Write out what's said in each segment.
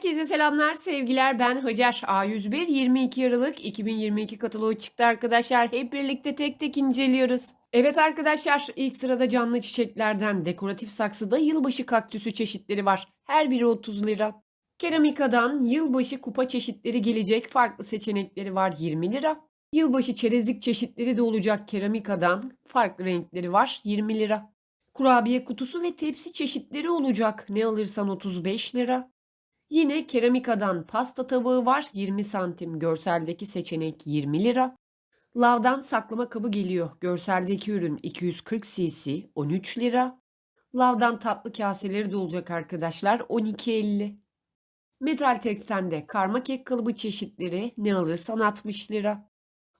Herkese selamlar, sevgiler. Ben Hacer. A101 22 Aralık 2022 kataloğu çıktı arkadaşlar. Hep birlikte tek tek inceliyoruz. Evet arkadaşlar, ilk sırada canlı çiçeklerden dekoratif saksıda yılbaşı kaktüsü çeşitleri var. Her biri 30 lira. Keramikadan yılbaşı kupa çeşitleri gelecek. Farklı seçenekleri var 20 lira. Yılbaşı çerezlik çeşitleri de olacak keramikadan. Farklı renkleri var 20 lira. Kurabiye kutusu ve tepsi çeşitleri olacak. Ne alırsan 35 lira. Yine keramikadan pasta tabağı var 20 santim. Görseldeki seçenek 20 lira. Lavdan saklama kabı geliyor. Görseldeki ürün 240 cc 13 lira. Lavdan tatlı kaseleri de olacak arkadaşlar 12.50. Metal Tex'ten de karma kek kalıbı çeşitleri ne alırsan 60 lira.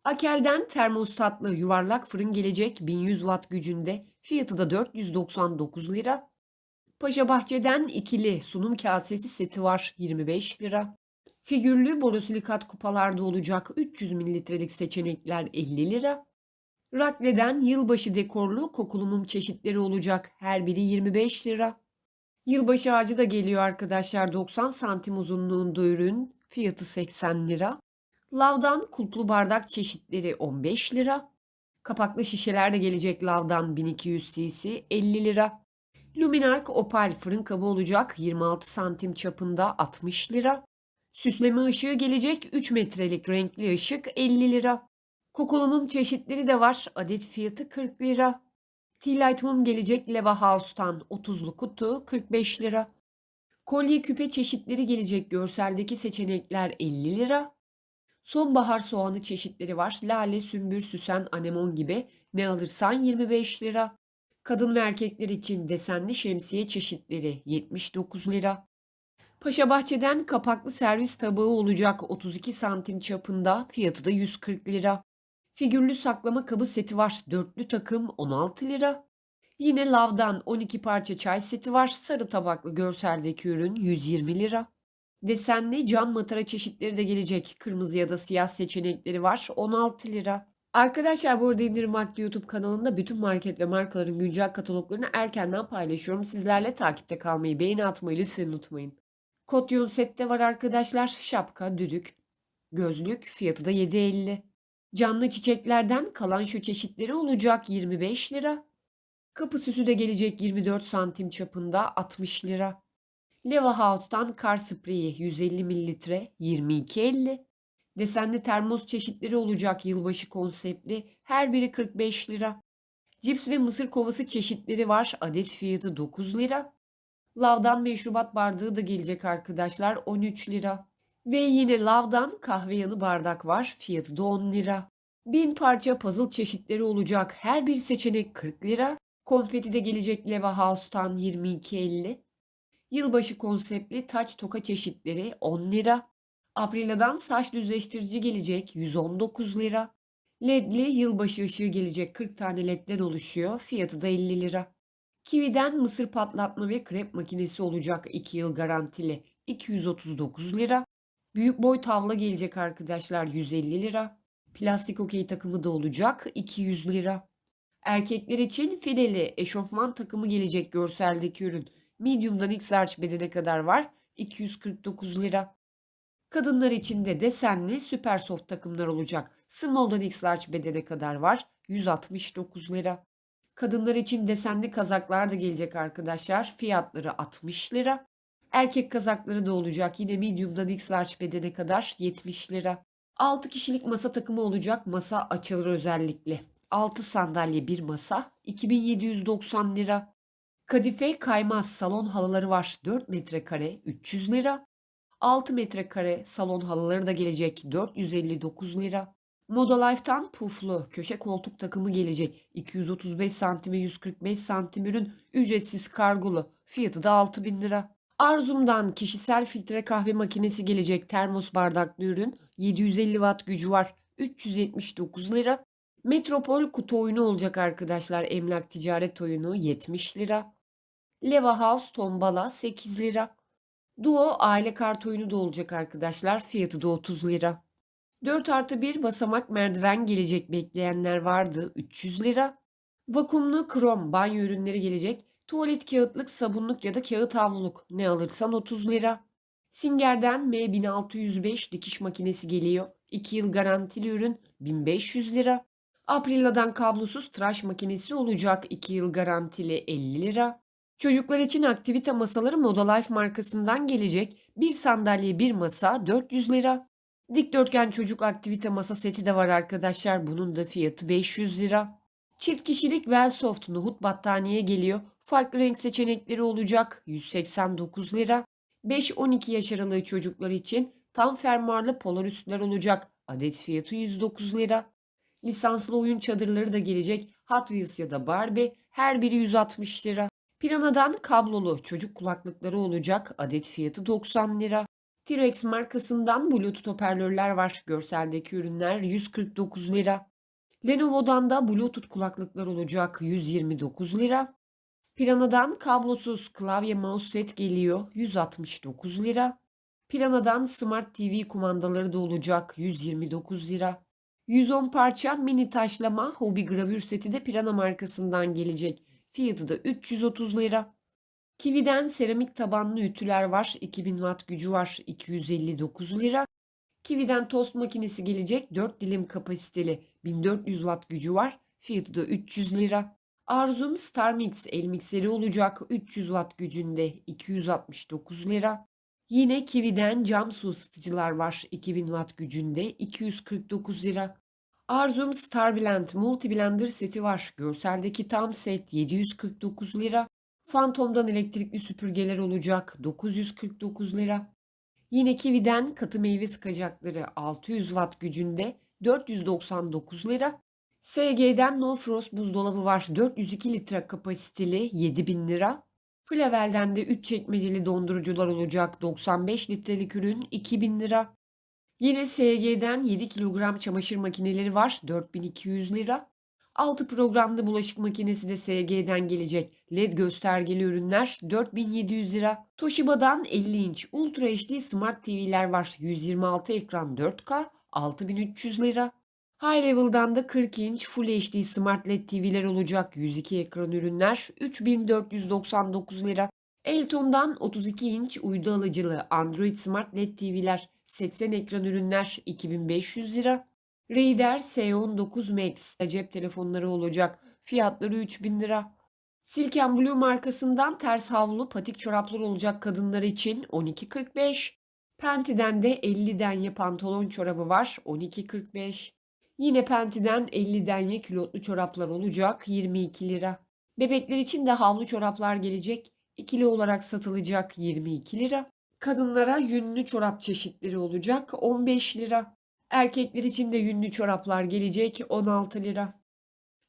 Akel'den termostatlı yuvarlak fırın gelecek 1100 watt gücünde. Fiyatı da 499 lira. Paşa Bahçe'den ikili sunum kasesi seti var 25 lira. Figürlü borosilikat kupalarda olacak 300 mililitrelik seçenekler 50 lira. Rakle'den yılbaşı dekorlu kokulu mum çeşitleri olacak her biri 25 lira. Yılbaşı ağacı da geliyor arkadaşlar 90 santim uzunluğunda ürün fiyatı 80 lira. Lavdan kulplu bardak çeşitleri 15 lira. Kapaklı şişeler de gelecek lavdan 1200 cc 50 lira. Luminark Opal fırın kabı olacak 26 santim çapında 60 lira. Süsleme ışığı gelecek 3 metrelik renkli ışık 50 lira. Kokulu mum çeşitleri de var. Adet fiyatı 40 lira. Tea Light mum gelecek Leva House'tan 30'lu kutu 45 lira. Kolye küpe çeşitleri gelecek görseldeki seçenekler 50 lira. Sonbahar soğanı çeşitleri var. Lale, sümbür, süsen, anemon gibi. Ne alırsan 25 lira. Kadın ve erkekler için desenli şemsiye çeşitleri 79 lira. Paşa Bahçe'den kapaklı servis tabağı olacak 32 santim çapında fiyatı da 140 lira. Figürlü saklama kabı seti var dörtlü takım 16 lira. Yine Lav'dan 12 parça çay seti var sarı tabaklı görseldeki ürün 120 lira. Desenli cam matara çeşitleri de gelecek kırmızı ya da siyah seçenekleri var 16 lira. Arkadaşlar bu arada İndirim Vakti YouTube kanalında bütün market ve markaların güncel kataloglarını erkenden paylaşıyorum. Sizlerle takipte kalmayı, beğeni atmayı lütfen unutmayın. Kotyon sette var arkadaşlar. Şapka, düdük, gözlük fiyatı da 7.50. Canlı çiçeklerden kalan şu çeşitleri olacak 25 lira. Kapı süsü de gelecek 24 santim çapında 60 lira. Leva House'tan kar spreyi 150 mililitre 22.50. Desenli termos çeşitleri olacak yılbaşı konseptli. Her biri 45 lira. Cips ve mısır kovası çeşitleri var. Adet fiyatı 9 lira. Lavdan meşrubat bardağı da gelecek arkadaşlar 13 lira. Ve yine lavdan kahve yanı bardak var. Fiyatı da 10 lira. Bin parça puzzle çeşitleri olacak. Her bir seçenek 40 lira. Konfeti de gelecek Leva House'tan 22.50. Yılbaşı konseptli taç toka çeşitleri 10 lira. Aprila'dan saç düzleştirici gelecek 119 lira. LED'li yılbaşı ışığı gelecek 40 tane LED'den oluşuyor. Fiyatı da 50 lira. Kiwi'den mısır patlatma ve krep makinesi olacak 2 yıl garantili 239 lira. Büyük boy tavla gelecek arkadaşlar 150 lira. Plastik okey takımı da olacak 200 lira. Erkekler için fileli eşofman takımı gelecek görseldeki ürün. Medium'dan X large bedene kadar var 249 lira. Kadınlar için de desenli süper soft takımlar olacak. Small'dan X large bedene kadar var. 169 lira. Kadınlar için desenli kazaklar da gelecek arkadaşlar. Fiyatları 60 lira. Erkek kazakları da olacak. Yine medium'dan X large bedene kadar 70 lira. 6 kişilik masa takımı olacak. Masa açılır özellikle. 6 sandalye bir masa 2790 lira. Kadife kaymaz salon halıları var. 4 metrekare 300 lira. 6 metrekare salon halıları da gelecek 459 lira. Moda Life'tan puflu köşe koltuk takımı gelecek 235 santime 145 santim ürün ücretsiz kargolu fiyatı da 6000 lira. Arzum'dan kişisel filtre kahve makinesi gelecek termos bardaklı ürün 750 watt gücü var 379 lira. Metropol kutu oyunu olacak arkadaşlar emlak ticaret oyunu 70 lira. Leva House tombala 8 lira. Duo aile kart oyunu da olacak arkadaşlar. Fiyatı da 30 lira. 4 artı 1 basamak merdiven gelecek bekleyenler vardı. 300 lira. Vakumlu krom banyo ürünleri gelecek. Tuvalet kağıtlık, sabunluk ya da kağıt havluluk ne alırsan 30 lira. Singer'den M1605 dikiş makinesi geliyor. 2 yıl garantili ürün 1500 lira. Aprilia'dan kablosuz tıraş makinesi olacak 2 yıl garantili 50 lira. Çocuklar için aktivite masaları Modalife markasından gelecek. Bir sandalye bir masa 400 lira. Dikdörtgen çocuk aktivite masa seti de var arkadaşlar. Bunun da fiyatı 500 lira. Çift kişilik Velsoft nohut battaniye geliyor. Farklı renk seçenekleri olacak. 189 lira. 5-12 yaş aralığı çocuklar için tam fermuarlı polar üstler olacak. Adet fiyatı 109 lira. Lisanslı oyun çadırları da gelecek. Hot Wheels ya da Barbie her biri 160 lira. Pirana'dan kablolu çocuk kulaklıkları olacak. Adet fiyatı 90 lira. T-Rex markasından Bluetooth hoparlörler var. Görseldeki ürünler 149 lira. Lenovo'dan da Bluetooth kulaklıklar olacak 129 lira. Pirana'dan kablosuz klavye mouse set geliyor 169 lira. Pirana'dan Smart TV kumandaları da olacak 129 lira. 110 parça mini taşlama hobi gravür seti de Pirana markasından gelecek. Fiyatı da 330 lira. Kiwi'den seramik tabanlı ütüler var. 2000 watt gücü var. 259 lira. Kiwi'den tost makinesi gelecek. 4 dilim kapasiteli 1400 watt gücü var. Fiyatı da 300 lira. Arzum Star Mix el mikseri olacak. 300 watt gücünde 269 lira. Yine Kiwi'den cam su ısıtıcılar var. 2000 watt gücünde 249 lira. Arzum Star Blend Multi Blender seti var. Görseldeki tam set 749 lira. Phantom'dan elektrikli süpürgeler olacak 949 lira. Yine Kiwi'den katı meyve sıkacakları 600 watt gücünde 499 lira. SG'den No Frost buzdolabı var 402 litre kapasiteli 7000 lira. Flavel'den de 3 çekmeceli dondurucular olacak 95 litrelik ürün 2000 lira. Yine SG'den 7 kilogram çamaşır makineleri var 4200 lira. 6 programlı bulaşık makinesi de SG'den gelecek. LED göstergeli ürünler 4700 lira. Toshiba'dan 50 inç Ultra HD Smart TV'ler var. 126 ekran 4K 6300 lira. High Level'dan da 40 inç Full HD Smart LED TV'ler olacak. 102 ekran ürünler 3499 lira. Elton'dan 32 inç uydu alıcılı Android Smart LED TV'ler 80 ekran ürünler 2500 lira. Raider S19 Max cep telefonları olacak. Fiyatları 3000 lira. Silken Blue markasından ters havlu patik çoraplar olacak kadınlar için 12.45. Penti'den de 50 denye pantolon çorabı var 12.45. Yine Penti'den 50 denye külotlu çoraplar olacak 22 lira. Bebekler için de havlu çoraplar gelecek. İkili olarak satılacak 22 lira. Kadınlara yünlü çorap çeşitleri olacak 15 lira. Erkekler için de yünlü çoraplar gelecek 16 lira.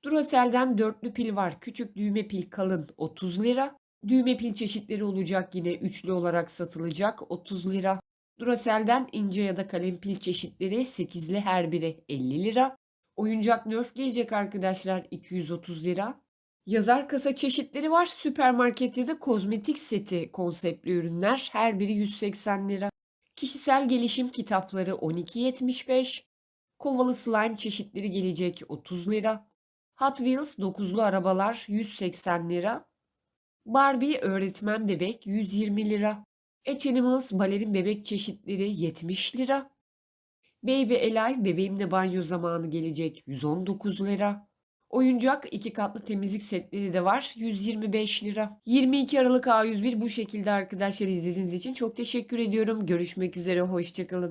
Duracell'den dörtlü pil var. Küçük düğme pil kalın 30 lira. Düğme pil çeşitleri olacak yine üçlü olarak satılacak 30 lira. Duracell'den ince ya da kalem pil çeşitleri 8'li her biri 50 lira. Oyuncak Nerf gelecek arkadaşlar 230 lira. Yazar kasa çeşitleri var. Süpermarkette de kozmetik seti konseptli ürünler her biri 180 lira. Kişisel gelişim kitapları 12.75. Kovalı slime çeşitleri gelecek 30 lira. Hot Wheels 9'lu arabalar 180 lira. Barbie öğretmen bebek 120 lira. H&M's balerin bebek çeşitleri 70 lira. Baby Alive bebeğimle banyo zamanı gelecek 119 lira. Oyuncak iki katlı temizlik setleri de var 125 lira. 22 Aralık A101 bu şekilde arkadaşlar izlediğiniz için çok teşekkür ediyorum. Görüşmek üzere hoşçakalın.